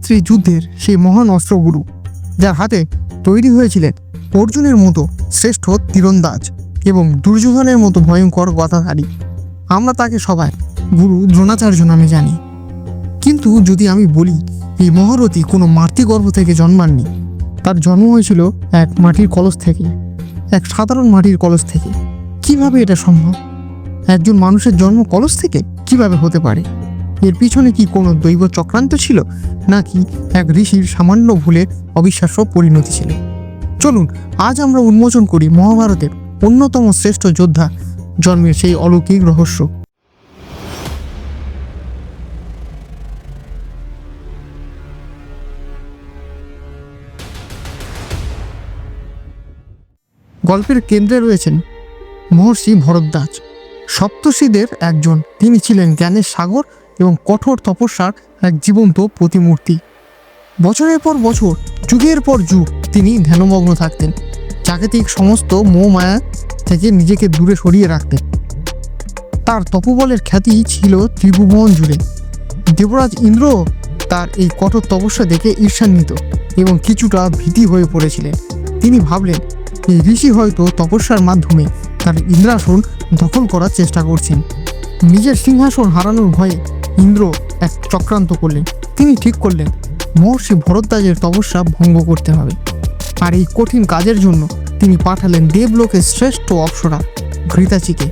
কুরুক্ষেত্রী যুদ্ধের সেই মহান অস্ত্রগুরু, যার হাতে তৈরি হয়েছিলেন অর্জুনের মতো শ্রেষ্ঠ তীরন্দাজ এবং দুর্যোধনের মতো ভয়ঙ্কর গতাধারী আমরা তাকে সবাই গুরু দ্রোণাচার্য নামে জানি। কিন্তু যদি আমি বলি, এই মহারথী কোনো মাতৃগর্ভ থেকে জন্মাননি, তার জন্ম হয়েছিল এক মাটির কলস থেকে, এক সাধারণ মাটির কলস থেকে। কীভাবে এটা সম্ভব? একজন মানুষের জন্ম কলস থেকে কীভাবে হতে পারে? এর পিছনে কি কোনো দৈব চক্রান্ত ছিল? নাকি এক ঋষির সামান্য ভুলের অবিশ্বাস্য পরিণতি ছিল? চলুন, আজ আমরা উন্মোচন করি মহাভারতের অন্যতম শ্রেষ্ঠ যোদ্ধা জন্মের সেই অলৌকিক রহস্য। গল্পের কেন্দ্রে রয়েছেন মহর্ষি ভরদ্বাজ। সপ্তর্ষিদের একজন, তিনি ছিলেন জ্ঞানের সাগর এবং কঠোর তপস্যার এক জীবন্ত প্রতিমূর্তি। বছরের পর বছর, যুগের পর যুগ তিনি ধ্যানমগ্ন থাকতেন। জাগতিক সমস্ত মোহ মায়া থেকে নিজেকে দূরে সরিয়ে রাখতেন। তার তপবলের খ্যাতি ছিল ত্রিভুবন জুড়ে। দেবরাজ ইন্দ্র তার এই কঠোর তপস্যা দেখে ঈর্ষান্বিত এবং কিছুটা ভীতি হয়ে পড়েছিলেন। তিনি ভাবলেন, এই ঋষি হয়তো তপস্যার মাধ্যমে তার ইন্দ্রাসন দখল করার চেষ্টা করছেন। নিজের সিংহাসন হারানোর ভয়ে ইন্দ্র এক চক্রান্ত করলেন। তিনি ঠিক করলেন, মহর্ষি ভরদ্বাজের তপস্যা ভঙ্গ করতে হবে। আর এই কঠিন কাজের জন্য তিনি পাঠালেন দেবলোকের শ্রেষ্ঠ অপ্সরা, ঘৃতাচিকে।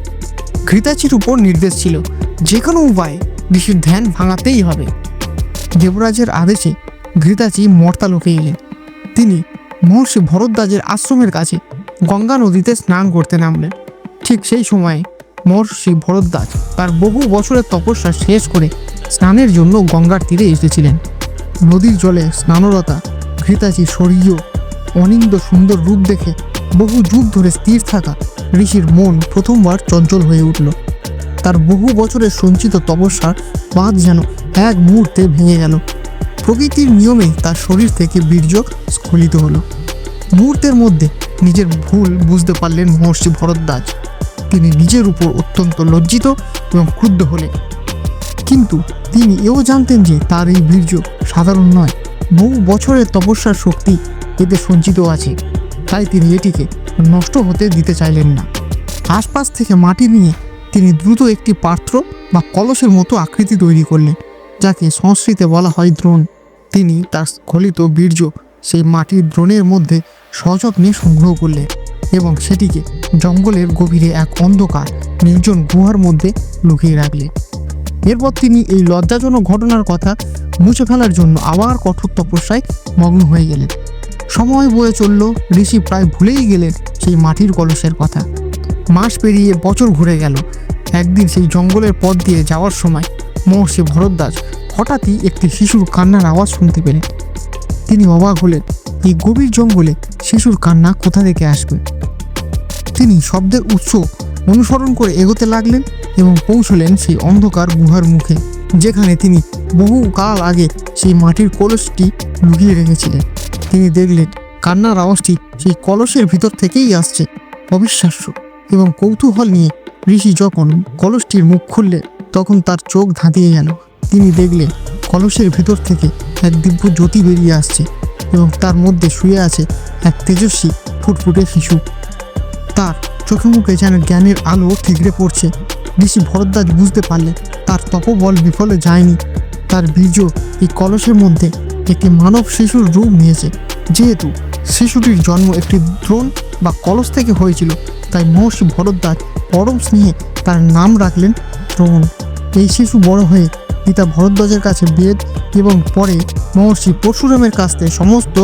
ঘৃতাচির উপর নির্দেশ ছিল যে কোনো উপায়ে ঋষির ধ্যান ভাঙাতেই হবে। দেবরাজের আদেশে ঘৃতাচি মর্তালোকে এলেন। তিনি মহর্ষি ভরদ্বাজের আশ্রমের কাছে গঙ্গা নদীতে স্নান করতে নামলেন। ঠিক সেই সময়ে মহর্ষি ভরদ্বাজ তার বহু বছরের তপস্যা শেষ করে স্নানের জন্য গঙ্গার তীরে এসেছিলেন। নদীর জলে স্নানরতা, ঘৃতাচি স্বর্গীয়, অনিন্দ সুন্দর রূপ দেখে বহু যুগ ধরে স্থির থাকা ঋষির মন প্রথমবার চঞ্চল হয়ে উঠল। তার বহু বছরের সঞ্চিত তপস্যার বাঁধ যেন এক মুহূর্তে ভেঙে গেল। প্রকৃতির নিয়মে তার শরীর থেকে বীর্য স্খলিত হলো। মুহূর্তের মধ্যে নিজের ভুল বুঝতে পারলেন মহর্ষি ভরদ্বাজ। তিনি নিজের উপর অত্যন্ত লজ্জিত এবং ক্রুদ্ধ হলেন। কিন্তু তিনি এও জানতেন যে তার এই বীর্য সাধারণ নয়, বহু বছরের তপস্যার শক্তি এতে সঞ্চিত আছে, তাই তিনি এটিকে নষ্ট হতে দিতে চাইলেন না। আশপাশ থেকে মাটি নিয়ে তিনি দ্রুত একটি পাত্র বা কলসের মতো আকৃতি তৈরি করলেন, যাকে সংস্কৃতে বলা হয় দ্রোণ। তিনি তার স্খলিত বীর্য সেই মাটির দ্রোণের মধ্যে সযত্নে সংগ্রহ করলেন। এবং সেটিকে জঙ্গলের গভীরে এক অন্ধকার, নির্জন গুহার মধ্যে লুকিয়ে রাখলেন এরপর তিনি এই লজ্জাজনক ঘটনার কথা মুছে ফেলার জন্য আবার কঠোর তপস্যায় মগ্ন হয়ে গেলেন। সময় বয়ে চলল, ঋষি প্রায় ভুলেই গেলেন সেই মাটির কলসের কথা। মাস পেরিয়ে বছর ঘুরে গেল। একদিন সেই জঙ্গলের পথ দিয়ে যাওয়ার সময় মহর্ষি ভরদ্বাজ হঠাৎই একটি শিশুর কান্নার আওয়াজ শুনতে পেলেন। তিনি অবাক হলেন, এই গভীর জঙ্গলে শিশুর কান্না কোথা থেকে আসবে? তিনি শব্দের উৎস অনুসরণ করে এগোতে লাগলেন এবং পৌঁছলেন সেই অন্ধকার গুহার মুখে, যেখানে তিনি বহু কাল আগে সেই মাটির কলসটি লুকিয়ে রেখেছিলেন। তিনি দেখলেন, কান্নার আওয়াজটি সেই কলসের ভিতর থেকেই আসছে। অবিশ্বাস্য এবং কৌতূহল নিয়ে ঋষি যখন কলসটির মুখ খুললেন, তখন তার চোখ ধাঁধিয়ে গেল। তিনি দেখলেন, কলসের ভেতর থেকে এক দিব্য জ্যোতি বেরিয়ে আসছে এবং তার মধ্যে শুয়ে আছে এক তেজস্বী ফুটফুটে শিশু। তার চোখে মুখে যেন জ্ঞানের আলো ঠিকরে পড়ছে। ঋষি ভরদ্বাজ বুঝতে পারলেন, তার তপবল বিফলে যায়নি। তার বীর্য এই কলসের মধ্যে একটি মানব শিশুর রূপ নিয়েছে। যেহেতু শিশুটির জন্ম একটি দ্রোণ বা কলস থেকে হয়েছিল, তাই মহর্ষি ভরদ্বাজ পরম স্নেহে তার নাম রাখলেন দ্রোণ। এই শিশু বড় হয়ে পিতা ভরদ্বাজের কাছে বেদ এবং পরে মহর্ষি পরশুরামের কাছ থেকে সমস্ত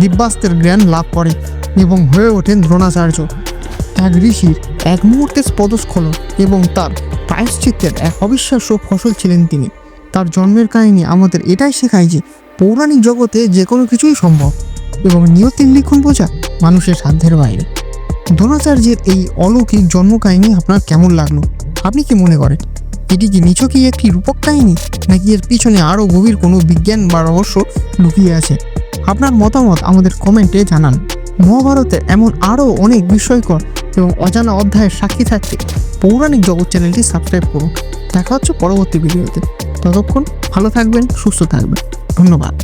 দিব্যাস্ত্রের জ্ঞান লাভ করে এবং হয়ে ওঠেন দ্রোণাচার্য। এক ঋষির এক মুহূর্তের পদস্খলন এবং তার প্রায়শ্চিত্তের এক অবিশ্বাস্য ফসল ছিলেন তিনি। তার জন্মের কাহিনী আমাদের এটাই শেখায় যে পৌরাণিক জগতে যে কোনো কিছুই সম্ভব এবং নিয়তির লিখন বোঝা মানুষের সাধ্যের বাইরে। দ্রোণাচার্যের এই অলৌকিক জন্ম কাহিনী আপনার কেমন লাগল? আপনি কি মনে করেন? এটি কি নিছকই একটি রূপক কাহিনী, নাকি এর পিছনে আরও গভীর কোনো বিজ্ঞান বা রহস্য লুকিয়ে আছে? আপনার মতামত আমাদের কমেন্টে জানান। মহাভারতের এমন আরও অনেক বিস্ময়কর এবং অজানা অধ্যায়ের সাক্ষী থাকতে পৌরাণিক জগৎ চ্যানেলটি সাবস্ক্রাইব করুন। দেখা হচ্ছে পরবর্তী ভিডিওতে। ততক্ষণ ভালো থাকবেন, সুস্থ থাকবেন। ধন্যবাদ।